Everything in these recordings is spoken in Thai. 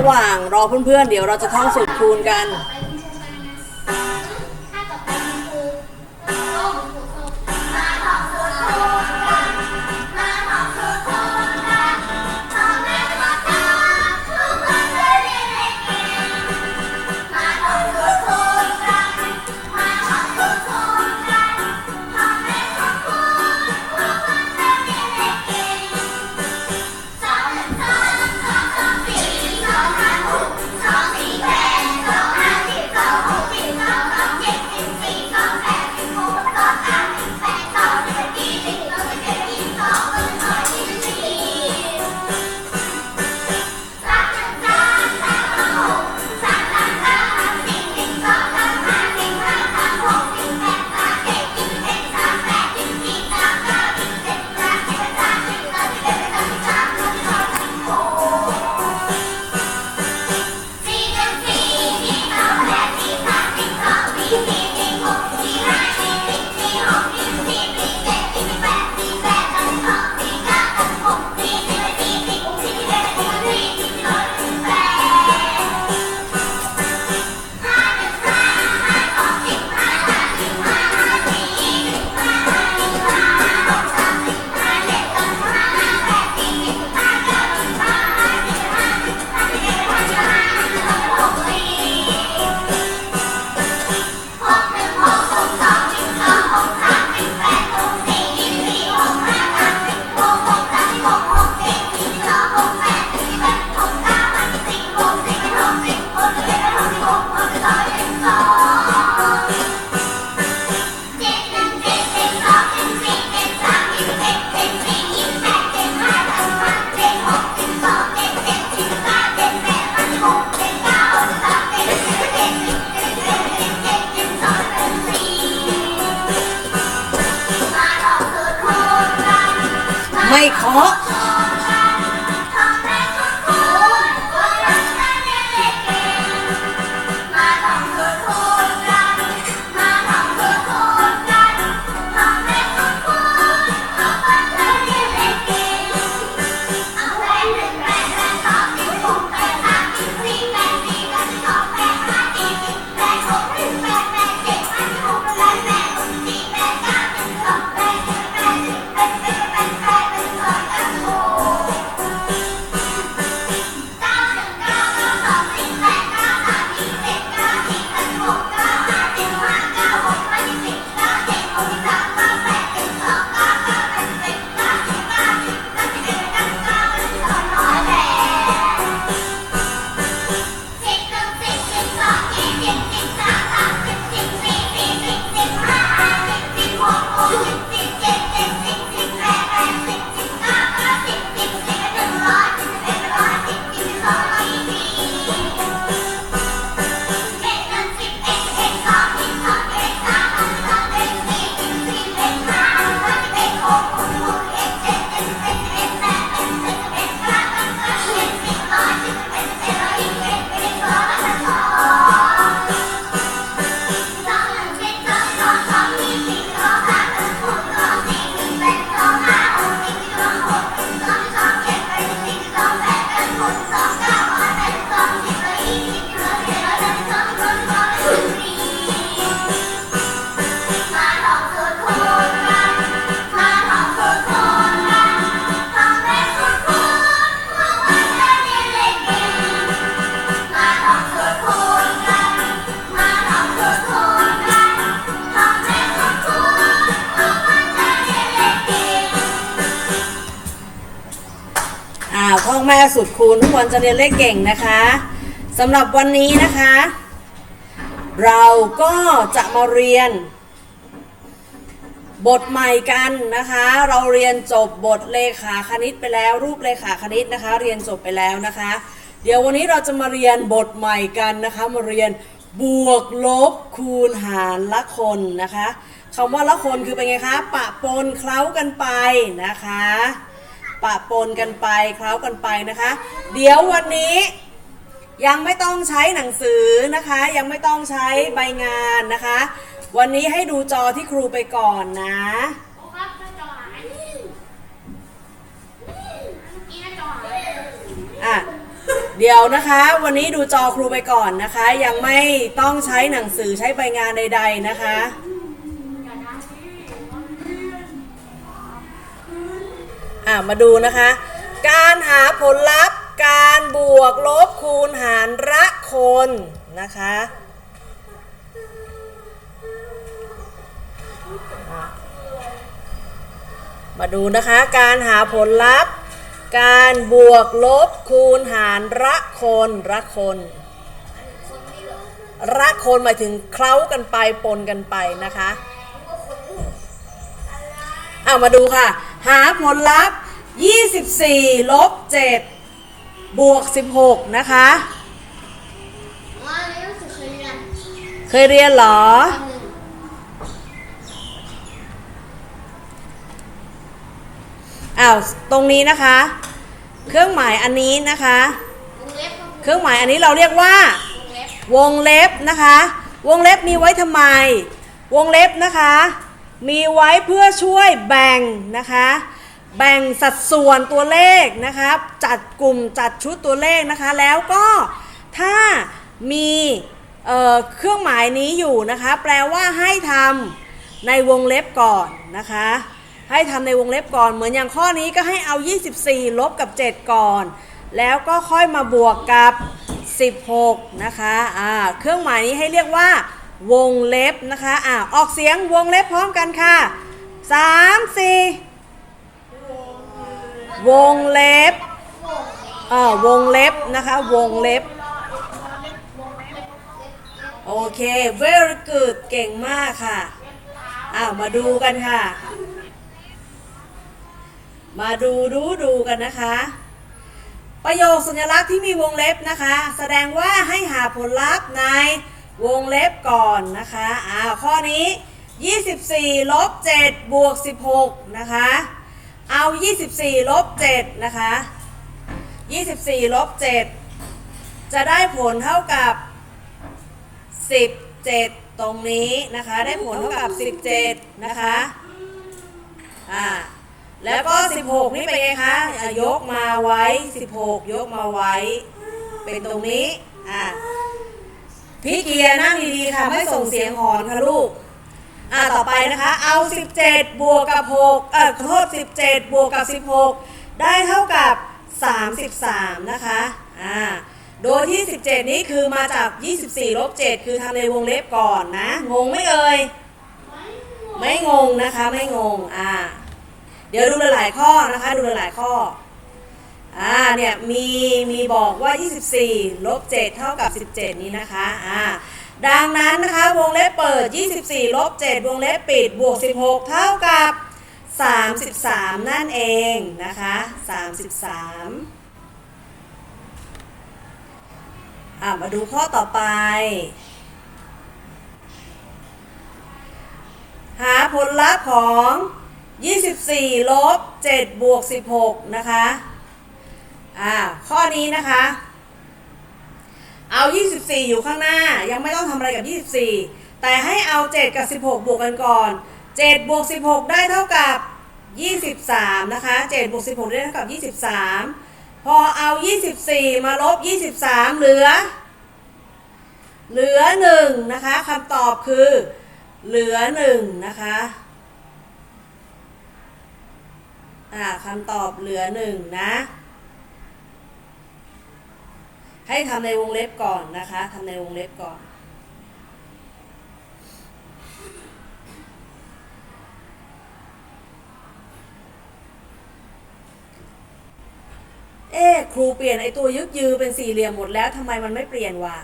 ระหว่างรอเพื่อนๆเดี๋ยวเราจะท่องสูตรคูณกัน あ แม่สุดคูณทุกคนจะเรียนเลขเก่งนะคะสำหรับวันนี้นะคะ เราก็จะมาเรียน บทใหม่กันนะคะ เราเรียนจบบทเลขาคณิตไปแล้ว รูปเลขาคณิตนะคะ เรียนจบไปแล้วนะคะ เดี๋ยววันนี้เราจะมาเรียนบทใหม่กันนะคะ มาเรียนบวกลบคูณหารละคนนะคะคำว่าละคนคือเป็นไงคะ ปะปนเคล้ากันไปนะคะ ปะปนกันไปเคล้ากันไปนะคะ เดี๋ยววันนี้ยังไม่ต้องใช้หนังสือนะคะ ยังไม่ต้องใช้ใบงานนะคะ วันนี้ให้ดูจอที่ครูไปก่อนนะอะเดี๋ยวนะคะ วันนี้ดูจอครูไปก่อนนะคะ ยังไม่ต้องใช้หนังสือใช้ใบงานใด ๆนะคะ อะมาดูนะคะ การหาผลลัพธ์ การบวกลบคูณหารละคนนะคะอะมาดูนะคะการหาผลลัพธ์ การบวกลบคูณหารละคนละคนละคนหมายถึงเคล้ากันไปปนกันไปนะคะ เอามาดูค่ะ หาผลลัพธ์ 24ลบ7บวก 16 นะคะว่าเรื่องสุดเคยเรียนเคยเรียนเหรอ อ้าว ตรงนี้นะคะ เครื่องหมายอันนี้นะคะวงเล็บเครื่องหมายอันนี้เราเรียกว่าวงเล็บวงเล็บนะคะ วงเล็บมีไว้ทำไม วงเล็บนะคะ มีไว้เพื่อช่วยแบ่งนะคะ แบ่งสัดส่วนตัวเลขนะคะจัดกลุ่มจัดชุดตัวเลขนะคะ แล้วก็ถ้ามีเเครื่องหมายนี้อยู่นะคะ แปลว่าให้ทำในวงเล็บก่อนนะคะ ให้ทำในวงเล็บก่อนเหมือนอย่างข้อนี้ก็ให้เอา 24 ลบกับ 7 ก่อน แล้วก็ค่อยมาบวกกับ 16 นะคะอ่าเครื่องหมายนี้ให้เรียกว่า วงเล็บนะคะอ่าออกเสียงวงเล็บพร้อมกันค่ะ3 4วงเล็บเอ่อวงเล็บนะคะ วงเล็บ โอเค very good เก่งมากค่ะ อ้าวมาดูกันค่ะ มาดูดูดูกันนะคะ ประโยคสัญลักษณ์ที่มีวงเล็บนะคะ แสดงว่าให้หาผลลัพธ์ใน วงเล็บก่อนนะคะอ่าข้อนี้ 24ลบ7บวก16นะคะเอา 24ลบ7นะคะ24ลบ7จะได้ผลเท่ากับ 17 ตรงนี้นะคะ ได้ผลเท่ากับ 17 นะคะอ่าแล้วก็ 16 นี่เป็นไงคะยกมาไว้ 16 ยกมาไว้ เป็นตรงนี้อะ พี่เกียร์นั่งดีๆค่ะ ไม่ส่งเสียงหอนค่ะลูก อะต่อไปนะคะ เอา 17 บวกกับ6เอ่อโทษ 17 บวกกับ 16 ได้เท่ากับ 33 นะคะ อ่า โดยที่ 17 นี้คือมาจาก 24 ลบ 7 คือทำในวงเล็บก่อนนะ งงไหมเอ่ย ไม่งงนะคะ ไม่งง อ่า เดี๋ยวดูหลายๆข้อนะคะ ดูหลายๆข้อ อ่าเนี่ยมีมีบอกว่า 24 ลบ 7 เท่ากับ 17 นี้นะคะอ่าดังนั้นนะคะวงเล็บเปิด 24 ลบ 7 วงเล็บปิดบวก 16 เท่ากับ 33 นั่นเองนะคะ 33อ่ามาดูข้อต่อไป หาผลลัพธ์ของ 24 ลบ 7 บวก 16 นะคะ อ่าข้อนี้นะคะ เอา 24 อยู่ข้างหน้ายังไม่ต้องทำอะไรกับ 24 แต่ให้เอา 7 กับ 16 บวกกันก่อน 7 บวก 16 ได้เท่ากับ 23 นะคะ 7 บวก 16 ได้เท่ากับ 23 พอเอา 24 มาลบ 23 เหลือ เหลือ 1 นะคะคำตอบคือ เหลือ 1 นะคะอ่าคำตอบเหลือ 1 นะ ให้ทำในวงเล็บก่อนนะคะทำในวงเล็บก่อน เอ๊ครูเปลี่ยนไอตัวยึกยือเป็นสี่เหลี่ยมหมดแล้วทำไมมันไม่เปลี่ยนวะ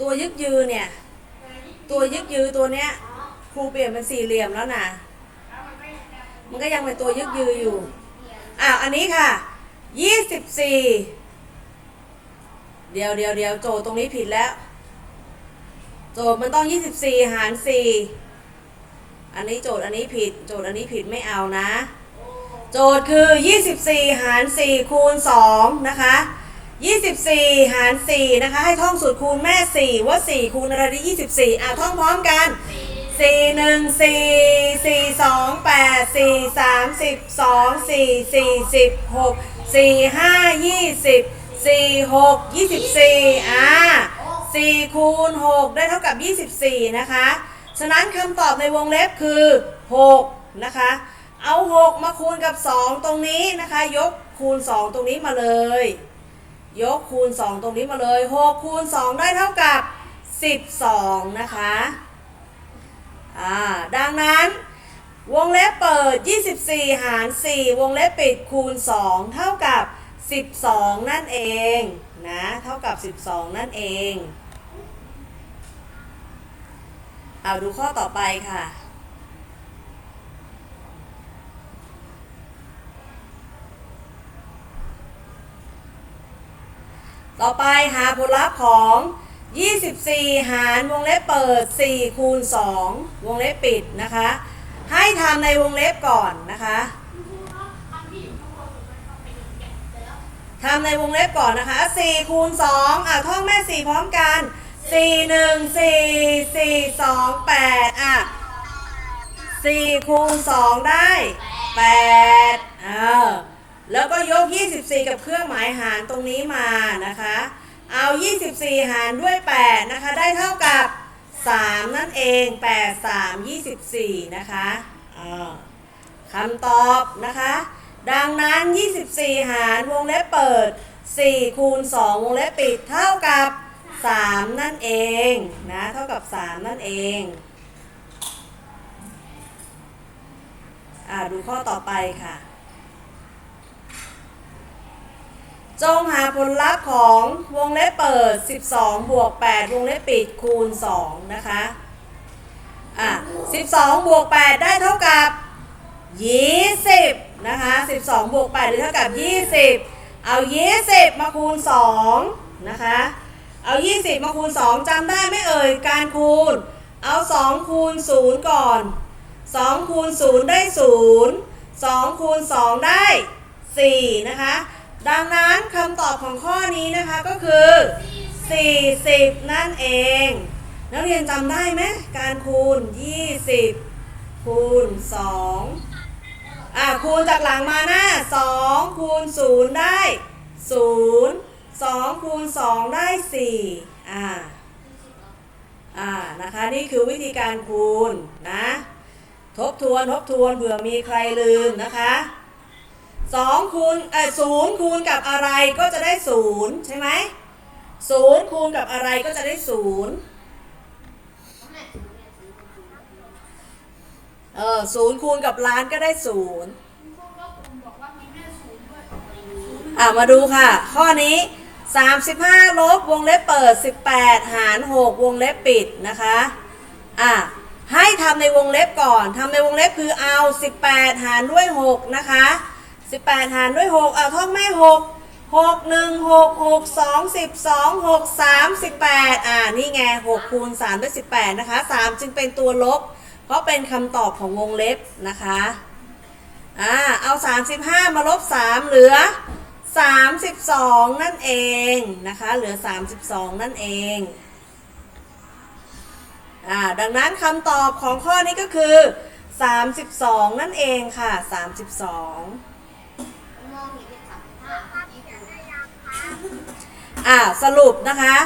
ตัวยึกยือเนี่ย ตัวยึกยือตัวเนี้ยครูเปลี่ยนเป็นสี่เหลี่ยมแล้วนะ มันก็ยังเป็นตัวยึกยืออยู่ อ้าวอันนี้ค่ะยี่สิบสี่เดียวเดียวเดียวโจทย์ตรงนี้ผิดแล้ว โจทย์มันต้องยี่สิบสี่หารสี่อันนี้โจทย์อันนี้ผิด โจทย์อันนี้ผิดไม่เอานะ โจทย์คือ 24 หาร 4 คูณ 2 นะคะ 24 หาร 4 นะคะ ให้ท่องสูตรคูณแม่ 4 ว่า 4 คูณอะไรได้24 อะท่องพร้อมกัน สี่หนึ่งสี่สี่สองแปดสี่สามสิบสองสี่สี่สิบหกสี่ห้ายี่สิบสี่หกยี่สิบสี่อ่าสี่คูณหกได้เท่ากับยี่สิบสี่นะคะ ฉะนั้นคำตอบในวงเล็บคือหกนะคะ เอาหกมาคูณกับสองตรงนี้นะคะ ยกคูณสองตรงนี้มาเลย ยกคูณ2ตรงนี้มาเลย6คูณ2ได้เท่ากับ12นะคะ อ่าดังนั้นวงเล็บเปิด 24 หาร 4 วงเล็บปิดคูณ 2 เท่ากับ 12 นั่นเองนะเท่ากับ 12 นั่นเองเอาดูข้อต่อไปค่ะต่อไปหาผลลัพธ์ของ 24 หารวงเล็บเปิด 4 คูณ 2 วงเล็บปิดนะคะ ให้ทำในวงเล็บก่อนนะคะทำในวงเล็บก่อนนะคะ 4 คูณ 2 อะท่องแม่ 4 พร้อมกัน 4 1 4 4 2 8 อะ 4 คูณ 2 ได้ 8 เออแล้วก็ยก 24 กับเครื่องหมายหารตรงนี้มานะคะ เอา 24 หารด้วย 8 นะคะ ได้เท่ากับ 3 นั่นเอง 8 3 24 นะคะคำตอบนะคะ ดังนั้น 24 หารวงเล็บเปิด 4 คูณ 2 วงเล็บปิด เท่ากับ 3 นั่นเองนะ เท่ากับ 3 นั่นเองอ่าดูข้อต่อไปค่ะ จงหาผลลัพธ์ของวงเล็บเปิด 12 บวก 8 วงเล็บปิดคูณ 2 นะคะ อะ 12 บวก 8 ได้เท่ากับ 20 นะคะ 12 บวก 8 ได้เท่ากับ 20 เอา 20 มาคูณ 2 นะคะ เอา 20 มาคูณ 2จำได้ไหม่เอ่ย การคูณ เอา 2 คูณ 0 ก่อน 2 คูณ 0 ได้ 0 2 คูณ 2 ได้ 4 นะคะ ดังนั้นคำตอบของข้อนี้นะคะก็คือ 40 นั่นเอง นักเรียนจำได้ไหมการคูณ 20 คูณ 2 อะคูณจากหลังมาหน้า 2 คูณ 0 ได้ 0 2 คูณ 2 ได้ 4 อ่า อ่า นะคะ นี่คือวิธีการคูณนะ ทบทวน ทบทวนเผื่อมีใครลืมนะคะ สองคูณเออศูนย์คูณกับอะไรก็จะได้ศูนย์ใช่ไหมศูนย์คูณกับอะไรก็จะได้ศูนย์เออศูนย์คูณกับล้านก็ได้ศูนย์อ่ามาดูค่ะ ข้อนี้ 35 ลบวงเล็บเปิด 18 หาร 6 วงเล็บปิดนะคะอะให้ทำในวงเล็บก่อนทำในวงเล็บคือเอา 18 หารด้วย 6 นะคะ 18หารด้วย6เอาท่องแม่6 6 1 6 6 2 12 6 3 18อ่านี่ไง6คูณ3ด้วย18นะคะ3จึงเป็นตัวลบ เพราะเป็นคำตอบของวงเล็บนะคะอ่าเอา35มาลบ3เหลือ32นั่นเองนะคะเหลือ32นั่นเองอ่าดังนั้นคำตอบของข้อนี้ก็คือ 32 นั่นเองค่ะ 32 อ่าสรุปนะคะ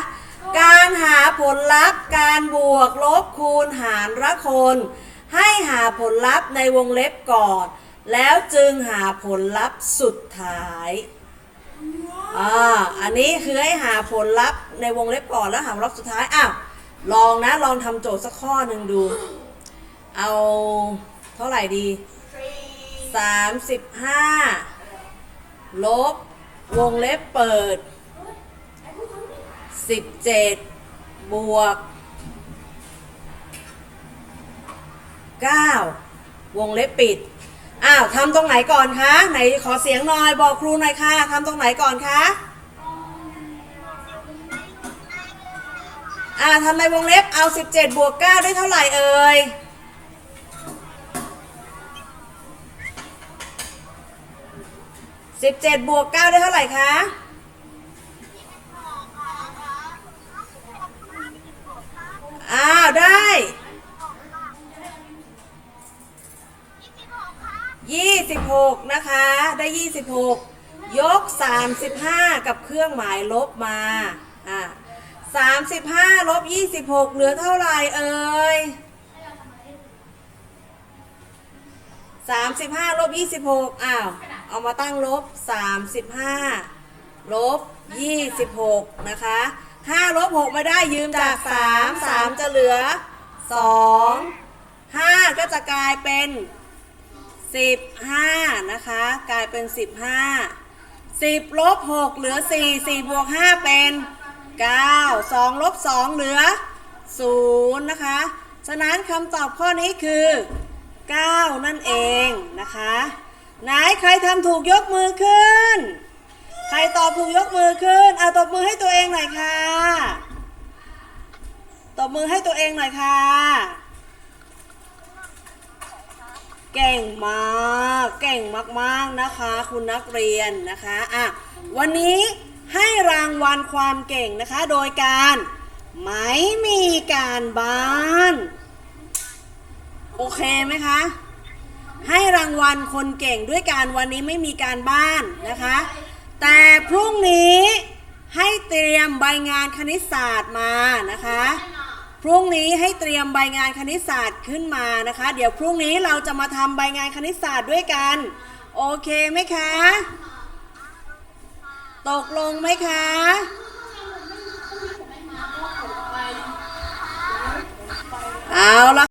การหาผลลัพธ์ การบวกลบคูณหารละคน ให้หาผลลัพธ์ในวงเล็บก่อน แล้วจึงหาผลลัพธ์สุดท้ายอ่าอันนี้คือให้หาผลลัพธ์ในวงเล็บก่อนแล้วหาผลลัพธ์สุดท้ายอ้าวลองนะลองทำโจทย์สักข้อหนึ่งดู เอาเท่าไหร่ดี35ลบวงเล็บเปิด 17บวก9วงเล็บปิด อ้าวทำตรงไหนก่อนคะ ไหนขอเสียงหน่อยบอกครูหน่อยค่ะทำตรงไหนก่อนคะอ่าทำในวงเล็บเอา 17 บวก 9 ได้เท่าไหร่เอ่ย 17 บวก 9 ได้เท่าไหร่คะ อ้าวได้ ยี่สิบหกนะคะ ได้ยี่สิบหกยกสามสิบห้ากับเครื่องหมายลบมา อ่าสามสิบห้าลบยี่สิบหกเหลือเท่าไหร่เอ่ยสามสิบห้าลบยี่สิบหกอ้าว เอามาตั้งลบสามสิบห้าลบยี่สิบหกนะคะ 5ลบ6ไม่ได้ยืมจาก3 3จะเหลือ2 5ก็จะกลายเป็น15นะคะ กลายเป็น15 10ลบ6เหลือ4 4บวก5เป็น9 2ลบ2เหลือ0นย์นะคะ ฉะนั้นคำตอบข้อนี้คือ9นั่นเองนะคะ ไหนใครทำถูกยกมือขึ้น ใครตอบถูกยกมือขึ้น เอาตบมือให้ตัวเองหน่อยค่ะ ตบมือให้ตัวเองหน่อยค่ะ เก่งมาก เก่งมากๆนะคะ คุณนักเรียนนะคะอะวันนี้ให้รางวัลความเก่งนะคะ โดยการไม่มีการบ้าน โอเคไหมคะ ให้รางวัลคนเก่งด้วยการวันนี้ไม่มีการบ้านนะคะ แต่พรุ่งนี้ให้เตรียมใบงานคณิตศาสตร์มานะคะ พรุ่งนี้ให้เตรียมใบงานคณิตศาสตร์ขึ้นมานะคะ เดี๋ยวพรุ่งนี้เราจะมาทำใบงานคณิตศาสตร์ด้วยกัน โอเคไหมคะ ตกลงไหมคะเอาละ